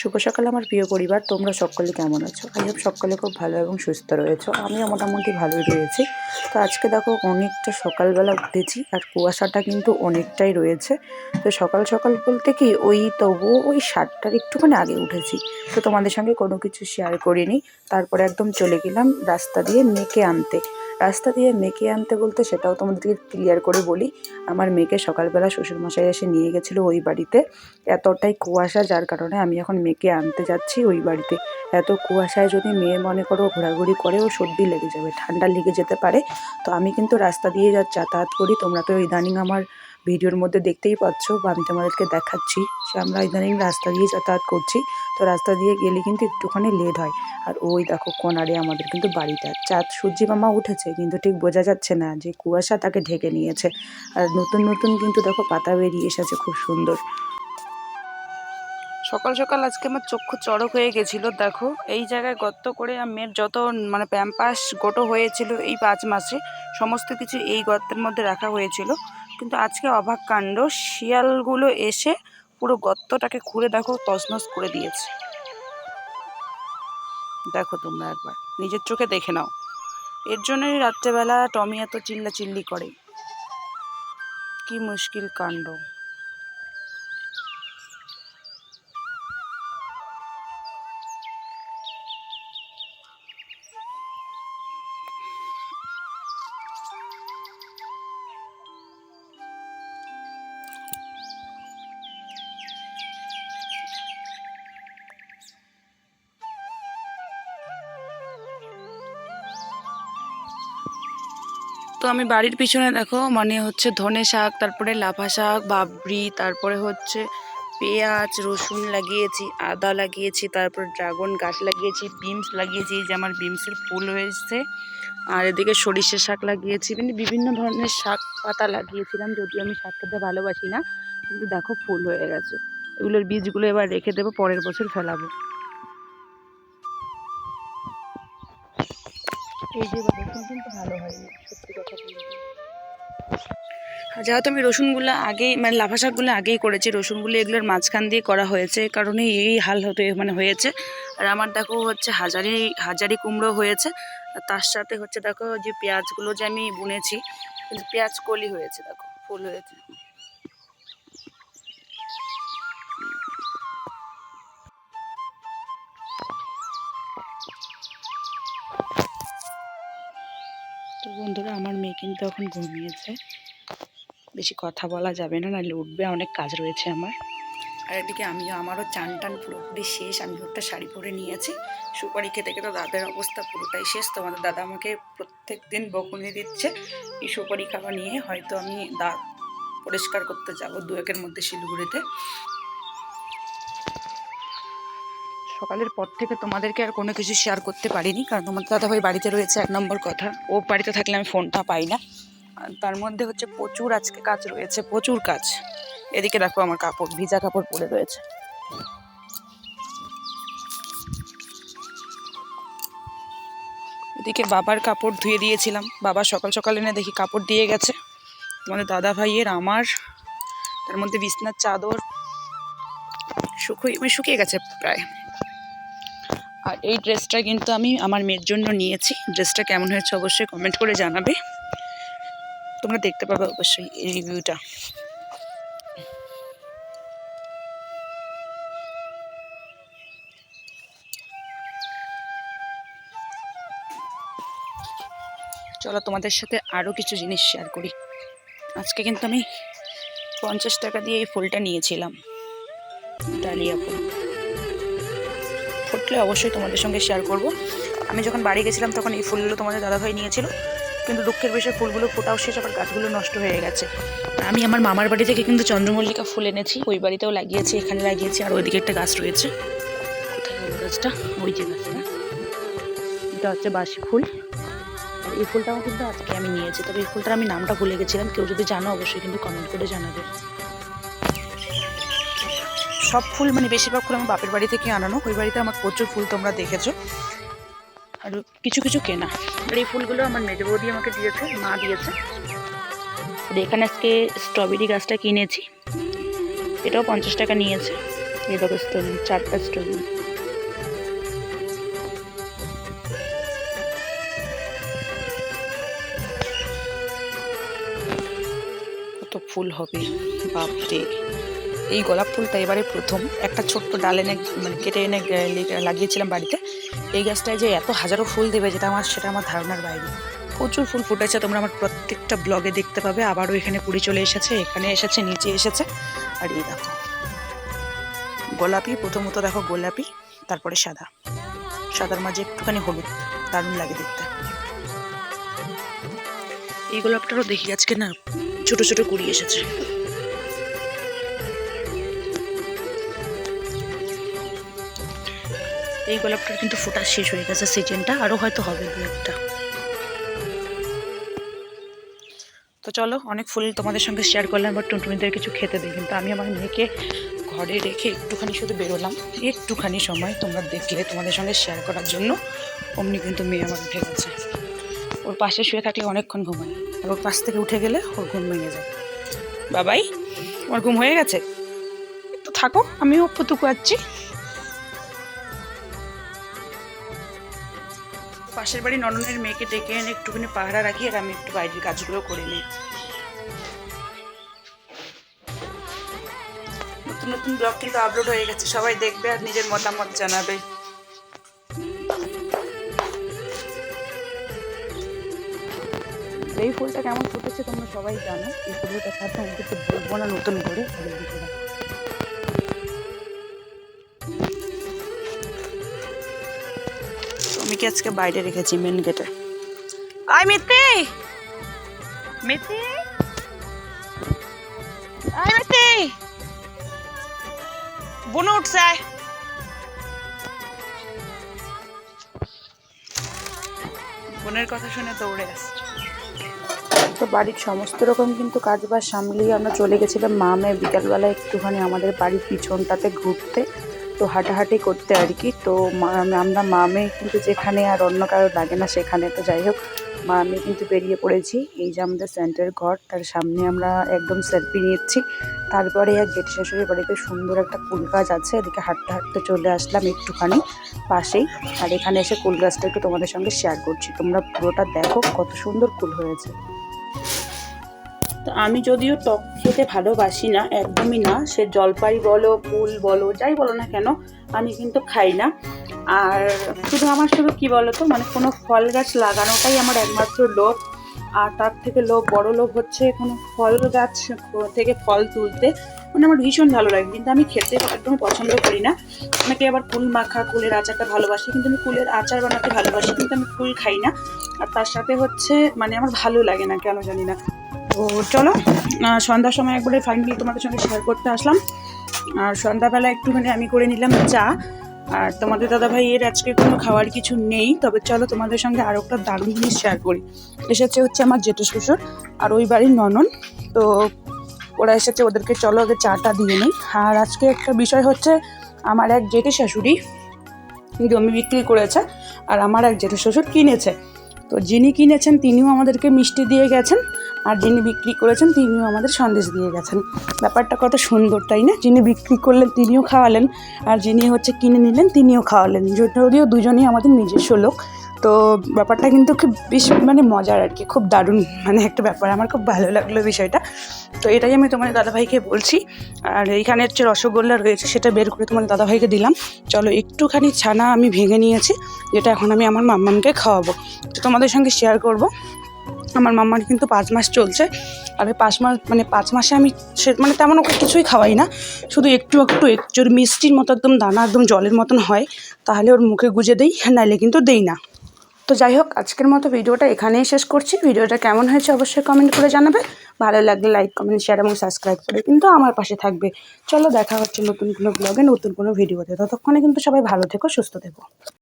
শুভ সকাল আমার প্রিয় পরিবার, তোমরা সকলে কেমন আছো? আই হোপ সকলে খুব ভালো এবং সুস্থ রয়েছো। আমিও মোটামুটি ভালোই রয়েছি। তো আজকে দেখো অনেকটা সকালবেলা উঠেছি আর কুয়াশাটা কিন্তু অনেকটাই রয়েছে। তো সকাল সকাল বলতে কি, ওই তবুও ওই সাতটার একটুখানি আগে উঠেছি। তো তোমাদের সঙ্গে কোনো কিছু শেয়ার করিনি। তারপরে একদম চলে গেলাম রাস্তা দিয়ে মেয়েকে আনতে। রাস্তা দিয়ে মেয়েকে আনতে বলতে সেটাও তোমাদেরকে ক্লিয়ার করে বলি। আমার মেয়েকে সকালবেলা শ্বশুরমশাই এসে নিয়ে গেছিল ওই বাড়িতে। এতটাই কুয়াশা যার কারণে আমি এখন মেয়েকে আনতে যাচ্ছি ওই বাড়িতে। এত কুয়াশায় যদি মেয়ে মনে করো ঘোরাঘুরি করে, ও সর্দি লেগে যাবে, ঠান্ডা লেগে যেতে পারে। তো আমি কিন্তু রাস্তা দিয়ে যা যাতায়াত করি, তোমরা তো ইদানিং আমার ভিডিওর মধ্যে দেখতেই পাচ্ছ বা আমি তোমাদেরকে দেখাচ্ছি সে আমরা ইদানিং রাস্তা দিয়ে যাতায়াত করছি। তো রাস্তা দিয়ে গেলে কিন্তু একটুখানি লেট হয়। আর ওই দেখো কোনারে আমাদের কিন্তু বাড়িটা। চাঁদ সূর্যি মামা উঠেছে, কিন্তু ঠিক বোঝা যাচ্ছে না যে কুয়াশা তাকে ঢেকে নিয়েছে। আর নতুন নতুন কিন্তু দেখো পাতা বেরিয়ে এসেছে খুব সুন্দর। সকাল সকাল আজকে আমার চক্ষু চড়ক হয়ে গেছিল, দেখো। এই জায়গায় গর্ত করে মেয়ের যত মানে প্যাম্পাস, গোটো হয়েছিল এই পাঁচ মাসে, সমস্ত কিছু এই গর্তের মধ্যে রাখা হয়েছিল। কিন্তু আজকে অবাক কাণ্ড, শিয়ালগুলো এসে পুরো গর্তটাকে খুঁড়ে দেখো তসনস করে দিয়েছে। দেখো তোমরা একবার, নিজের চোখে দেখে নাও। এর জন্যই রাত্রেবেলা টমি এত চিল্লা চিল্লি করে। কি মুশকিল কাণ্ড। তো আমি বাড়ির পিছনে দেখো মানে হচ্ছে ধনে শাক, তারপরে লাফা শাক, বাবরি, তারপরে হচ্ছে পেঁয়াজ, রসুন লাগিয়েছি, আদা লাগিয়েছি, তারপর ড্রাগন গাছ লাগিয়েছি বিমস লাগিয়েছি যে আমার বিমসের ফুল হয়েছে। আর এদিকে সরিষা শাক লাগিয়েছি মানে বিভিন্ন ধরনের শাক পাতা লাগিয়েছিলাম, যদিও আমি শাক খেতে ভালোবাসি না, কিন্তু দেখো ফুল হয়ে গেছে। এগুলোর বীজগুলো এবার রেখে দেবো, পরের বছর ফেলাবো। যেহেতু আমি রসুনগুলো আগেই মানে লাফা শাকগুলো আগেই করেছি, রসুনগুলো এগুলোর মাঝখান দিয়ে করা হয়েছে, কারণে এই হাল হতে মানে হয়েছে। আর আমার দেখো হচ্ছে হাজারি হাজারি কুমড়ো হয়েছে, আর তার সাথে হচ্ছে দেখো যে পেঁয়াজগুলো যে আমি বুনেছি পেঁয়াজ কলি হয়েছে, দেখো, ফুল হয়েছে। কিন্তু এখন ঘুমিয়েছে। বেশি কথা বলা যাবে না, নাহলে উঠবে, অনেক কাজ রয়েছে আমার। আর এদিকে আমিও, আমারও চান টান পুরোপুরি শেষ, আমি একটা শাড়ি পরে নিয়েছি। সুপারি খেতে খেতে দাদার অবস্থা পুরোটাই শেষ তোমাদের দাদা আমাকে প্রত্যেক দিন বকুনি দিচ্ছে এই সুপারি খাওয়া নিয়ে। হয়তো আমি দাঁত পরিষ্কার করতে যাব দু একের মধ্যে শিলিগুড়িতে। সকালের পর থেকে তোমাদেরকে আর কোনো কিছু শেয়ার করতে পারিনি, কারণ তোমাদের দাদাভাই বাড়িতে রয়েছে, এক নম্বর কথা। ও বাড়িতে থাকলে আমি ফোনটা পাই না। তার মধ্যে হচ্ছে প্রচুর আজকে কাজ রয়েছে, প্রচুর কাজ। এদিকে দেখো আমার কাপড়, ভিজা কাপড় পরে রয়েছে। এদিকে বাবার কাপড় ধুয়ে দিয়েছিলাম। বাবা সকাল সকাল এনে দেখি কাপড় দিয়ে গেছে। তোমাদের দাদা ভাইয়ের আমার, তার মধ্যে বিছনার চাদর, শুকিয়ে মানে শুকিয়ে গেছে প্রায়। আর এই ড্রেসটা কিন্তু আমি আমার মেয়ের জন্য নিয়েছি। ড্রেসটা কেমন হয়েছে অবশ্যই কমেন্ট করে জানাবে। তোমরা দেখতে পাবে অবশ্যই এই রিভিউটা। চলো তোমাদের সাথে আরও কিছু জিনিস শেয়ার করি। আজকে কিন্তু আমি পঞ্চাশ টাকা দিয়ে এই ফুলটা নিয়েছিলাম। ডালিয়া ফুল। ফুটলে অবশ্যই তোমাদের সঙ্গে শেয়ার করব। আমি যখন বাড়ি গেছিলাম তখন এই ফুলগুলো তোমাদের দাদাভাই নিয়েছিল। কিন্তু দুঃখের বিষয়, ফুলগুলো ফোটাও শেষ, আবার গাছগুলো নষ্ট হয়ে গেছে। আমি আমার মামার বাড়ি থেকে কিন্তু চন্দ্রমল্লিকা ফুল এনেছি। ওই বাড়িতেও লাগিয়েছি, এখানে লাগিয়েছি, আর ওইদিকে একটা গাছ রয়েছে। গাছটা? ওই যে গাছটা। এটা হচ্ছে বাসি ফুল। আর এই ফুলটাও কিন্তু আজকে আমি নিয়েছি। তবে এই ফুলটার আমি নামটা ভুলে গেছিলাম। কেউ যদি জানো, অবশ্যই কিন্তু কমেন্ট করে জানাবে। সব ফুল মানে বেশিরভাগ ফুল আমার বাপের বাড়ি থেকে আনানো। ওই বাড়িতে আমার প্রচুর ফুল তোমরা দেখেছ। আর কিছু কিছু কেনা। আর এই ফুলগুলো আমার মেজো বৌদি আমাকে দিয়েছে, মা দিয়েছে। আর এখানে আজকে স্ট্রবেরি গাছটা কিনেছি। এটাও পঞ্চাশ টাকা নিয়েছে। এই দেখো স্টোন চারটা কত ফুল হবে, বাপরে। এই গোলাপ ফুলটা এবারে প্রথম। একটা ছোট্ট ডাল এনে মানে কেটে এনে লাগিয়েছিলাম বাড়িতে। এই গাছটায় যে এত হাজারো ফুল দেবে যেটা আমার, সেটা আমার ধারণার বাইরে। প্রচুর ফুল ফুটেছে, তোমরা আমার প্রত্যেকটা ব্লগে দেখতে পাবে। আবারও এখানে কুড়ি চলে এসেছে, এখানে এসেছে, নিচে এসেছে। আর এই দেখো। গোলাপি, প্রথমত দেখো গোলাপি, তারপরে সাদা। সাদার মাঝে একটুখানি হলুদ, দারুণ লাগে দেখতে। এই গোলাপটারও দেখি, আজকে না ছোট ছোট কুড়ি এসেছে। এই গোলাপটার কিন্তু ফোটা শেষ হয়ে গেছে সিজনটা আরও হয়তো হবে দু একটা। তো চলো, অনেক ফুল তোমাদের সঙ্গে শেয়ার করলাম বা টুনটুনিদের কিছু খেতে দিই কিন্তু আমি আমার মেয়েকে ঘরে রেখে একটুখানি শুধু বেরোলাম। একটুখানি সময় তোমরা দেখলে তোমাদের সঙ্গে শেয়ার করার জন্য। অমনি কিন্তু মেয়ে আমার উঠে গেছে। ওর পাশে শুয়ে থাকলে অনেকক্ষণ ঘুমায়। আর ওর পাশ থেকে উঠে গেলে ওর ঘুম ভেঙে যায়। বাবাই তোমার ঘুম হয়ে গেছে? তো থাকো, আমিও ফুতুকু আছি। পাশের বাড়ি নননের মেয়েকে ডেকে এনে একটুখানি পাহারা রাখি আর আমি একটু বাইরের কাজগুলো করে নিই। নতুন নতুন ব্লগ কিন্তু আপলোড হয়ে গেছে, সবাই দেখবে আর নিজের মতামত জানাবে। এই ফুলটা কেমন ফুটেছে তোমরা সবাই জানো, এই সাথে আমি কিছু বলব না নতুন করে। আর এদিকে দেখো। আমি কি আজকে বাইরে রেখেছি মেন গেটে মিত্তি আই মিত্তি বুনু উঠছে আয়। বোনের কথা শুনে দৌড়ে আসছে তো বাড়ির সমস্ত রকম কিন্তু কাজ বাজ সামলিয়ে আমরা চলে গেছিলাম মা মেয়ে বিকালবেলা একটুখানি আমাদের বাড়ির পিছনটাতে ঘুরতে। তো হাঁটাহাঁটি করতে আর কি। তো আমরা মা মেয়ে কিন্তু যেখানে আর অন্য কারও লাগে না সেখানে। তো যাই হোক মা আমি কিন্তু বেরিয়ে পড়েছি। এই যে আমাদের সেন্টার ঘর, তার সামনে আমরা একদম সেলফি নিচ্ছি। তারপরে এক জেঠি শাশুড়ির বাড়িতে সুন্দর একটা কুল গাছ আছে। এদিকে হাঁটতে হাঁটতে চলে আসলাম একটুখানি পাশেই। আর এখানে এসে কুল গাছটা একটু তোমাদের সঙ্গে শেয়ার করছি। তোমরা পুরোটা দেখো কত সুন্দর কুল হয়েছে। তো আমি যদিও টক খেতে ভালোবাসি না, একদমই না। সে জলপাই বলো, ফুল বলো, যাই বলো না কেন, আমি কিন্তু খাই না। আর শুধু আমার শুধু কি বলো তো মানে কোনো ফল গাছ লাগানোটাই আমার একমাত্র লোভ। আর তার থেকে লোভ, বড় লোভ হচ্ছে কোনো ফল গাছ থেকে ফল তুলতে। মানে আমার ভীষণ ভালো লাগে, কিন্তু আমি খেতে একদম পছন্দ করি না। অনেকে আবার কুল মাখা, কুলের আচারটা ভালোবাসি, কিন্তু আমি কুলের আচার বানাতে ভালোবাসি, কিন্তু আমি কুল খাই না। আর তার সাথে হচ্ছে মানে আমার ভালো লাগে না, কেন জানি না। তো চলো সন্ধ্যার সময় একবারে ফাইনালি তোমাদের সঙ্গে শেয়ার করতে আসলাম। আর সন্ধ্যাবেলা একটুখানি আমি করে নিলাম চা। আর তোমাদের দাদা ভাই এর আজকে কোনো খাওয়ার কিছু নেই, তবে চলো তোমাদের সঙ্গে আরও একটা দারুণ জিনিস শেয়ার করি। এসেছে হচ্ছে আমার জেঠু শ্বশুর আর ওই বাড়ির ননন। তো ওরা এসেছে, ওদেরকে চলো ওদের চাটা দিয়ে নিই। আর আজকে একটা বিষয় হচ্ছে, আমার এক জেঠি শাশুড়ি জমি বিক্রি করেছে আর আমার এক জেঠু শ্বশুর কিনেছে। তো যিনি কিনেছেন, তিনিও আমাদেরকে মিষ্টি দিয়ে গেছেন। আর যিনি বিক্রি করেছেন, তিনিও আমাদের সন্দেশ দিয়ে গেছেন। ব্যাপারটা কত সুন্দর, তাই না? যিনি বিক্রি করলেন, তিনিও খাওয়ালেন, আর যিনি হচ্ছে কিনে নিলেন, তিনিও খাওয়ালেন। যদিও দুজনেই আমাদের নিজস্ব লোক, তো ব্যাপারটা কিন্তু খুব বেশ মানে মজার আর কি, খুব দারুণ মানে একটা ব্যাপার। আমার খুব ভালো লাগল বিষয়টা। তো এটাই আমি তোমাদের দাদাভাইকে বলছি। আর এইখানে হচ্ছে রসগোল্লা রয়েছে, সেটা বের করে তোমাদের দাদাভাইকে দিলাম। চলো, একটুখানি ছানা আমি ভেঙে নিয়েছি, যেটা এখন আমি আমার মাম্মামকে খাওয়াবো। তো তোমাদের সঙ্গে শেয়ার করব। আমার মাম্মার কিন্তু পাঁচ মাস চলছে। আর ওই পাঁচ মাস মানে পাঁচ মাসে আমি সে মানে তেমন ওকে কিছুই খাওয়াই না। শুধু একটু একটু একটু ওর মিষ্টির মতো একদম দানা, একদম জলের মতন হয়, তাহলে ওর মুখে গুজে দেই, নাইলে কিন্তু দেই না। তো যাই হোক, আজকের মতো ভিডিওটা এখানেই শেষ করছি। ভিডিওটা কেমন হয়েছে অবশ্যই কমেন্ট করে জানাবে। ভালো লাগলে লাইক কমেন্ট শেয়ার এবং সাবস্ক্রাইব করে কিন্তু আমার পাশে থাকবে। চলো দেখা হচ্ছে নতুন কোনো ব্লগে নতুন কোনো ভিডিওতে। ততক্ষণে কিন্তু সবাই ভালো থেকো, সুস্থ থেকো।